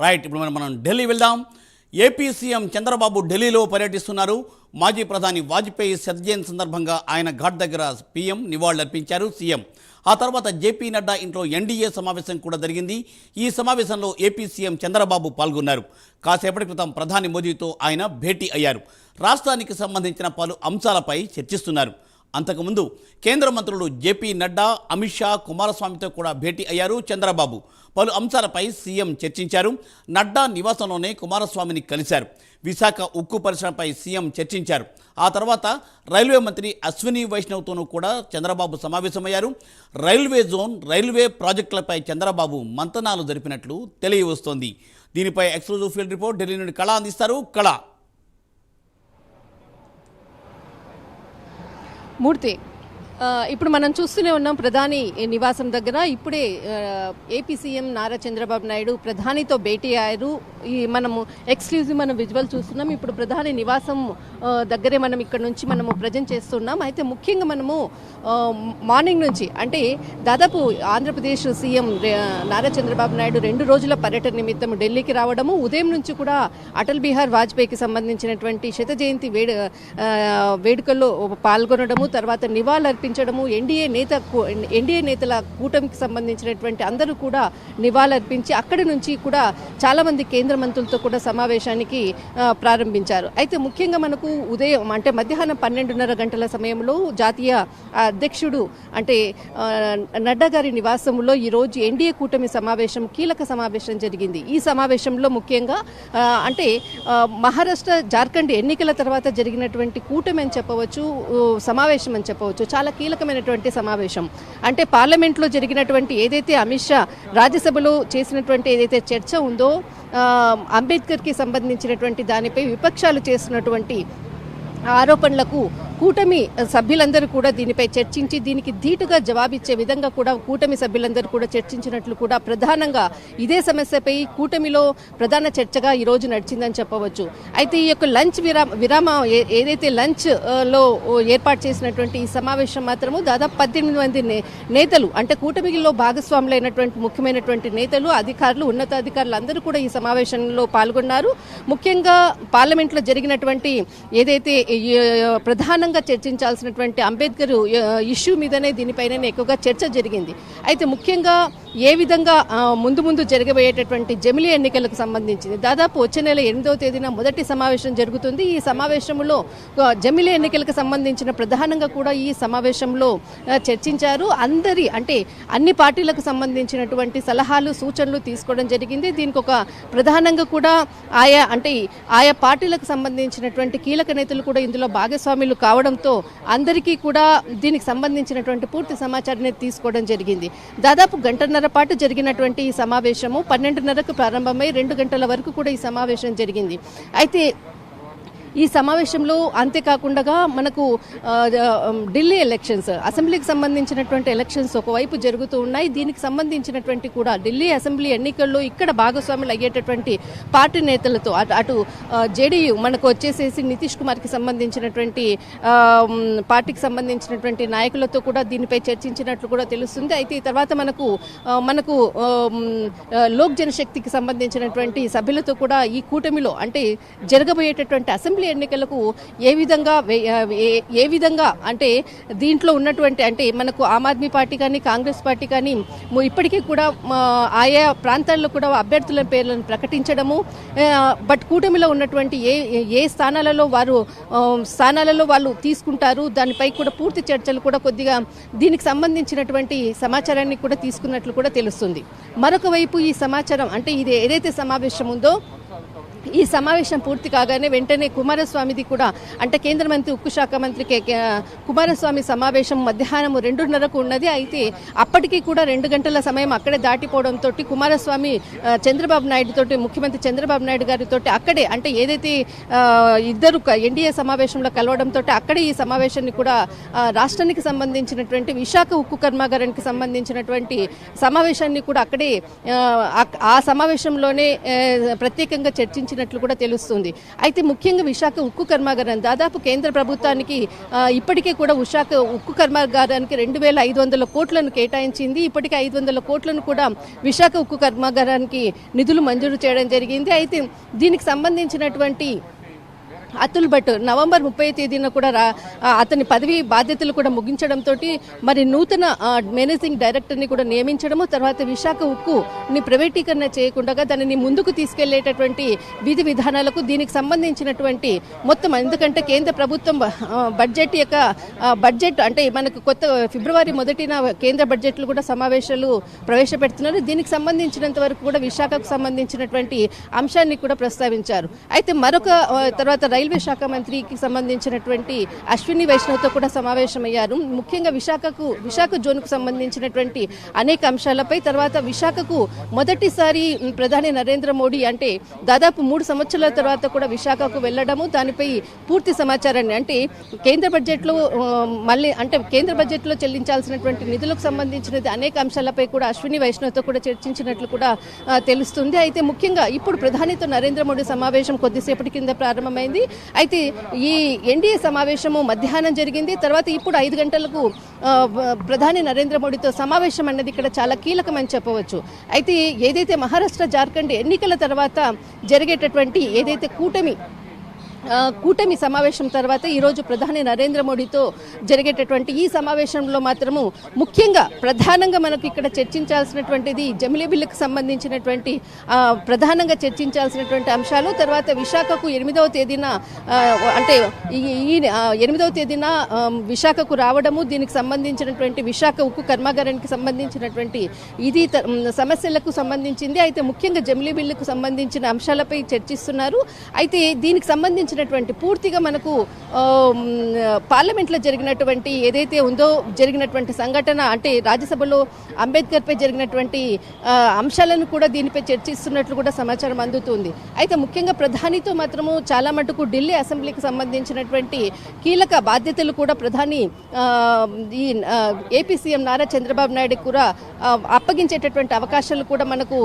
Right ఇప్పుడు మనం మనం ఢిల్లీ వెళ్దాం. ఏపీ సీఎం చంద్రబాబు ఢిల్లీలో పర్యటిస్తున్నారు. మాజీ ప్రధాని వాజ్పేయి సర్జన్ సందర్భంగా ఆయన ఘాట్ దగ్గర పీఎం నివాళులర్పించారు సీఎం. ఆ తర్వాత జేపీ నడ్డా ఇంట్లో ఎన్డీఏ సమావేశం కూడా జరిగింది. ఈ సమావేశంలో ఏపీ సీఎం చంద్రబాబు పాల్గొన్నారు. కాసేపటి క్రితం ప్రధాని మోదీతో ఆయన భేటీ అయ్యారు. రాష్ట్రానికి సంబంధించిన పలు అంశాలపై చర్చిస్తున్నారు. అంతకుముందు కేంద్ర మంత్రులు జేపీ నడ్డా అమిత్ షా కుమారస్వామితో కూడా భేటీ అయ్యారు చంద్రబాబు. పలు అంశాలపై సీఎం చర్చించారు. నడ్డా నివాసంలోనే కుమారస్వామిని కలిశారు. విశాఖ ఉక్కు పరిశ్రమపై సీఎం చర్చించారు. ఆ తర్వాత రైల్వే మంత్రి అశ్విని వైష్ణవ్తోనూ కూడా చంద్రబాబు సమావేశమయ్యారు. రైల్వే జోన్ రైల్వే ప్రాజెక్టులపై చంద్రబాబు మంతనాలు జరిపినట్లు తెలియవస్తోంది. దీనిపై ఎక్స్క్లూజివ్ ఫీల్డ్ రిపోర్ట్ ఢిల్లీ నుండి కళ అందిస్తారు. కళ మూర్తి ఆ, ఇప్పుడు మనం చూస్తూనే ఉన్నాం ప్రధాని నివాసం దగ్గర. ఇప్పుడే ఏపీ సీఎం నారా చంద్రబాబు నాయుడు ప్రధానితో భేటీ అయ్యారు. ఈ మనము ఎక్స్క్లూజివ్ మనం విజువల్ చూస్తున్నాం. ఇప్పుడు ప్రధాని నివాసం దగ్గరే మనం ఇక్కడ నుంచి మనము ప్రజెంట్ చేస్తున్నాం. అయితే ముఖ్యంగా మనము మార్నింగ్ నుంచి అంటే దాదాపు ఆంధ్రప్రదేశ్ సీఎం నారా చంద్రబాబు నాయుడు రెండు రోజుల పర్యటన నిమిత్తం ఢిల్లీకి రావడము. ఉదయం నుంచి కూడా అటల్ బిహార్ వాజ్పేయికి సంబంధించినటువంటి శత జయంతి వేడు వేడుకల్లో పాల్గొనడము. తర్వాత నివాళులర్పించడము ఎన్డీఏ నేత ఎన్డీఏ నేతల కూటమికి సంబంధించినటువంటి అందరూ కూడా నివాళులర్పించి అక్కడి నుంచి కూడా చాలా మంది కేంద్ర మంత్రులతో కూడా సమావేశానికి ప్రారంభించారు. అయితే ముఖ్యంగా మనకు ఉదయం అంటే మధ్యాహ్నం పన్నెండున్నర గంటల సమయంలో జాతీయ అధ్యక్షుడు అంటే నడ్డా గారి నివాసంలో ఈరోజు ఎన్డీఏ కూటమి సమావేశం కీలక సమావేశం జరిగింది. ఈ సమావేశంలో ముఖ్యంగా అంటే మహారాష్ట్ర జార్ఖండ్ ఎన్నికల తర్వాత జరిగినటువంటి కూటమి అని చెప్పవచ్చు సమావేశం అని చెప్పవచ్చు చాలా కీలకమైనటువంటి సమావేశం. అంటే పార్లమెంట్లో జరిగినటువంటి ఏదైతే అమిత్ షా రాజ్యసభలో చేసినటువంటి ఏదైతే చర్చ ఉందో అంబేద్కర్కి సంబంధించినటువంటి దానిపై విపక్షాలు చేస్తున్నటువంటి ఆరోపణలకు కూటమి సభ్యులందరూ కూడా దీనిపై చర్చించి దీనికి ధీటుగా జవాబిచ్చే విధంగా కూడా కూటమి సభ్యులందరూ కూడా చర్చించినట్లు కూడా ప్రధానంగా ఇదే సమస్యపై కూటమిలో ప్రధాన చర్చగా ఈ రోజు నడిచిందని చెప్పవచ్చు. అయితే ఈ యొక్క లంచ్ విరామ విరామ ఏ- ఏదైతే లంచ్లో ఏర్పాటు చేసినటువంటి ఈ సమావేశం మాత్రము దాదాపు పద్దెనిమిది మంది నే- నేతలు అంటే కూటమిలో భాగస్వాములైనటువంటి ముఖ్యమైనటువంటి నేతలు అధికారులు ఉన్నతాధికారులు అందరూ కూడా ఈ సమావేశంలో పాల్గొన్నారు. ముఖ్యంగా పార్లమెంట్లో జరిగినటువంటి ఏదైతే ప్రధానంగా ప్రధానంగా చర్చించాల్సినటువంటి అంబేద్కర్ ఇష్యూ మీదనే దీనిపైననే ఎక్కువగా చర్చ జరిగింది. అయితే ముఖ్యంగా ఏ విధంగా ముందు ముందు జరగబోయేటటువంటి జమిలీ ఎన్నికలకు సంబంధించింది. దాదాపు వచ్చే నెల ఎనిమిదవ తేదీన మొదటి సమావేశం జరుగుతుంది. ఈ సమావేశంలో జమిలి జమిలీ ఎన్నికలకు సంబంధించిన ప్రధానంగా కూడా ఈ సమావేశంలో చర్చించారు. అందరి అంటే అన్ని పార్టీలకు సంబంధించినటువంటి సలహాలు సూచనలు తీసుకోవడం జరిగింది. దీనికి ఒక ప్రధానంగా కూడా ఆయా అంటే ఆయా పార్టీలకు సంబంధించినటువంటి కీలక నేతలు కూడా ఇందులో భాగస్వాములు రావడంతో అందరికీ కూడా దీనికి సంబంధించినటువంటి పూర్తి సమాచారాన్ని తీసుకోవడం జరిగింది. దాదాపు గంటన్నర పాటు జరిగినటువంటి ఈ సమావేశము పన్నెండున్నరకు ప్రారంభమై రెండు గంటల వరకు కూడా ఈ సమావేశం జరిగింది. అయితే ఈ సమావేశంలో అంతేకాకుండా మనకు ఢిల్లీ ఎలక్షన్స్ అసెంబ్లీకి సంబంధించినటువంటి ఎలక్షన్స్ ఒకవైపు జరుగుతూ ఉన్నాయి. దీనికి సంబంధించినటువంటి కూడా ఢిల్లీ అసెంబ్లీ ఎన్నికల్లో ఇక్కడ భాగస్వాములు అయ్యేటటువంటి పార్టీ నేతలతో అటు అటు జేడీయూ మనకు వచ్చేసేసి నితీష్ కుమార్కి సంబంధించినటువంటి పార్టీకి సంబంధించినటువంటి నాయకులతో కూడా దీనిపై చర్చించినట్లు కూడా తెలుస్తుంది. అయితే ఈ తర్వాత మనకు మనకు లోక్ జనశక్తికి సంబంధించినటువంటి సభ్యులతో కూడా ఈ కూటమిలో అంటే జరగబోయేటటువంటి అసెంబ్లీ ఎన్నికలకు ఏ విధంగా ఏ- విధంగా అంటే దీంట్లో ఉన్నటువంటి అంటే మనకు ఆమ్ ఆద్మీ పార్టీ కానీ కాంగ్రెస్ పార్టీ కానీ ఇప్పటికీ కూడా ఆయా ప్రాంతాల్లో కూడా అభ్యర్థుల పేర్లను ప్రకటించడము బట్ కూటమిలో ఉన్నటువంటి ఏ ఏ స్థానాలలో వారు స్థానాలలో వాళ్ళు తీసుకుంటారు దానిపై కూడా పూర్తి చర్చలు కూడా కొద్దిగా దీనికి సంబంధించినటువంటి సమాచారాన్ని కూడా తీసుకున్నట్లు కూడా తెలుస్తుంది. మరొక వైపు ఈ సమాచారం అంటే ఇది ఏదైతే సమావేశం ఉందో ఈ సమావేశం పూర్తి కాగానే వెంటనే కుమారస్వామిది కూడా అంటే కేంద్ర మంత్రి ఉక్కు శాఖ మంత్రి కే- కుమారస్వామి సమావేశం మధ్యాహ్నం రెండున్నరకు ఉన్నది. అయితే అప్పటికీ కూడా రెండు గంటల సమయం అక్కడే దాటిపోవడంతో కుమారస్వామి చంద్రబాబు నాయుడు తోటి ముఖ్యమంత్రి చంద్రబాబు నాయుడు గారితో అక్కడే అంటే ఏదైతే ఇద్దరు ఎన్డీఏ సమావేశంలో కలవడంతో అక్కడే ఈ సమావేశాన్ని కూడా రాష్ట్రానికి సంబంధించినటువంటి విశాఖ ఉక్కు కర్మాగారానికి సంబంధించినటువంటి సమావేశాన్ని కూడా అక్కడే ఆ, సమావేశంలోనే ప్రత్యేకంగా చర్చించి చర్చించినట్లు కూడా తెలుస్తుంది. అయితే ముఖ్యంగా విశాఖ ఉక్కు కర్మాగారం దాదాపు కేంద్ర ప్రభుత్వానికి ఇప్పటికే కూడా విశాఖ ఉక్కు కర్మాగారానికి రెండు వేల ఐదు వందల కోట్లను కేటాయించింది. ఇప్పటికే ఐదు వందల కోట్లను కూడా విశాఖ ఉక్కు కర్మాగారానికి నిధులు మంజూరు చేయడం జరిగింది. అయితే దీనికి సంబంధించినటువంటి అతుల్ భట్ నవంబర్ ముప్పై తేదీన కూడా రా అతని పదవి బాధ్యతలు కూడా ముగించడంతో మరి నూతన మేనేజింగ్ డైరెక్టర్ని కూడా నియమించడము తర్వాత విశాఖ ఉక్కుని ప్రైవేటీకరణ చేయకుండా దానిని ముందుకు తీసుకెళ్ళేటటువంటి విధి విధానాలకు దీనికి సంబంధించినటువంటి మొత్తం ఎందుకంటే కేంద్ర ప్రభుత్వం బడ్జెట్ యొక్క బడ్జెట్ అంటే మనకు కొత్త ఫిబ్రవరి మొదటిన కేంద్ర బడ్జెట్లు కూడా సమావేశాలు ప్రవేశపెడుతున్నారు. దీనికి సంబంధించినంత వరకు కూడా విశాఖకు సంబంధించినటువంటి అంశాన్ని కూడా ప్రస్తావించారు. అయితే మరొక తర్వాత రైల్వే శాఖ మంత్రికి సంబంధించినటువంటి అశ్విని వైష్ణవ్తో కూడా సమావేశమయ్యారు. ముఖ్యంగా విశాఖకు విశాఖ జోన్కు సంబంధించినటువంటి అనేక అంశాలపై తర్వాత విశాఖకు మొదటిసారి ప్రధాని నరేంద్ర మోడీ అంటే దాదాపు మూడు సంవత్సరాల తర్వాత కూడా విశాఖకు వెళ్ళడము దానిపై పూర్తి సమాచారాన్ని అంటే కేంద్ర బడ్జెట్లో మళ్ళీ అంటే కేంద్ర బడ్జెట్లో చెల్లించాల్సినటువంటి నిధులకు సంబంధించినది అనేక అంశాలపై కూడా అశ్విని వైష్ణవ్తో కూడా చర్చించినట్లు కూడా తెలుస్తుంది. అయితే ముఖ్యంగా ఇప్పుడు ప్రధానితో నరేంద్ర మోడీ సమావేశం కొద్దిసేపటి కింద ప్రారంభమైంది. అయితే ఈ ఎన్డీఏ సమావేశము మధ్యాహ్నం జరిగింది. తర్వాత ఇప్పుడు ఐదు గంటలకు ప్రధాని నరేంద్ర మోడీతో సమావేశం అన్నది ఇక్కడ చాలా కీలకమని చెప్పవచ్చు. అయితే ఏదైతే మహారాష్ట్ర జార్ఖండ్ ఎన్నికల తర్వాత జరిగేటటువంటి ఏదైతే కూటమి కూటమి సమావేశం తర్వాత ఈరోజు ప్రధాని నరేంద్ర మోడీతో జరిగేటటువంటి ఈ సమావేశంలో మాత్రము ముఖ్యంగా ప్రధానంగా మనకు ఇక్కడ చర్చించాల్సినటువంటిది జమిలీ బిల్లుకు సంబంధించినటువంటి ప్రధానంగా చర్చించాల్సినటువంటి అంశాలు తర్వాత విశాఖకు ఎనిమిదవ తేదీన అంటే ఈ ఎనిమిదవ తేదీన విశాఖకు రావడము దీనికి సంబంధించినటువంటి విశాఖ ఉక్కు కర్మాగారానికి సంబంధించినటువంటి ఇది త- సమస్యలకు సంబంధించింది. అయితే ముఖ్యంగా జమిలీ బిల్లుకు సంబంధించిన అంశాలపై చర్చిస్తున్నారు. అయితే దీనికి సంబంధించినటువంటి పూర్తిగా మనకు పార్లమెంట్లో జరిగినటువంటి ఏదైతే ఉందో జరిగినటువంటి సంఘటన అంటే రాజ్యసభలో అంబేద్కర్పై జరిగినటువంటి అంశాలను కూడా దీనిపై చర్చిస్తున్నట్లు కూడా సమాచారం అందుతుంది. అయితే ముఖ్యంగా ప్రధానితో మాత్రము చాలా మటుకు ఢిల్లీ అసెంబ్లీకి సంబంధించినటువంటి కీలక బాధ్యతలు కూడా ప్రధాని ఈ ఏపీ సీఎం నారా చంద్రబాబు నాయుడు కూడా అప్పగించేటటువంటి అవకాశాలు కూడా మనకు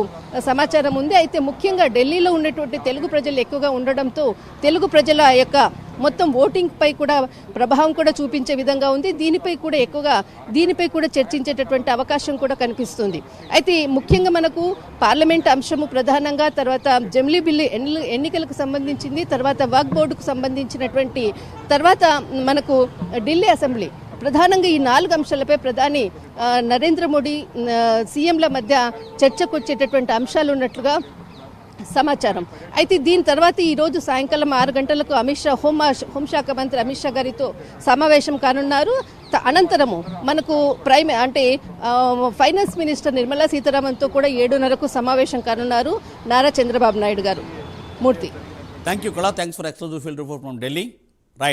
సమాచారం ఉంది. అయితే ముఖ్యంగా ఢిల్లీలో ఉన్నటువంటి తెలుగు ప్రజలు ఎక్కువగా ఉండడంతో తెలుగు ప్రజల యొక్క మొత్తం ఓటింగ్ పై కూడా ప్రభావం కూడా చూపించే విధంగా ఉంది. దీనిపై కూడా ఎక్కువగా దీనిపై కూడా చర్చించేటటువంటి అవకాశం కూడా కనిపిస్తుంది. అయితే ముఖ్యంగా మనకు పార్లమెంట్ అంశము ప్రధానంగా తర్వాత జమిలీ బిల్లు ఎన్ని- ఎన్నికలకు సంబంధించింది తర్వాత వాక్ బోర్డుకు సంబంధించినటువంటి తర్వాత మనకు ఢిల్లీ అసెంబ్లీ. ప్రధానంగా ఈ నాలుగు అంశాలపై ప్రధాని నరేంద్ర మోడీ సీఎంల మధ్య చర్చకు వచ్చేటటువంటి అంశాలు ఉన్నట్లుగా సమాచారం. అయితే దీని తర్వాత ఈ రోజు సాయంకాలం ఆరు గంటలకు అమిత్ షా హోం హోంశాఖ మంత్రి అమిత్ షా గారితో సమావేశం కానున్నారు. అనంతరము మనకు ప్రైమ్ అంటే ఫైనాన్స్ మినిస్టర్ నిర్మలా సీతారామన్తో కూడా ఏడున్నరకు సమావేశం కానున్నారు నారా చంద్రబాబు నాయుడు గారు. Murthy. Thank you Kala thanks for exclusive field report from Delhi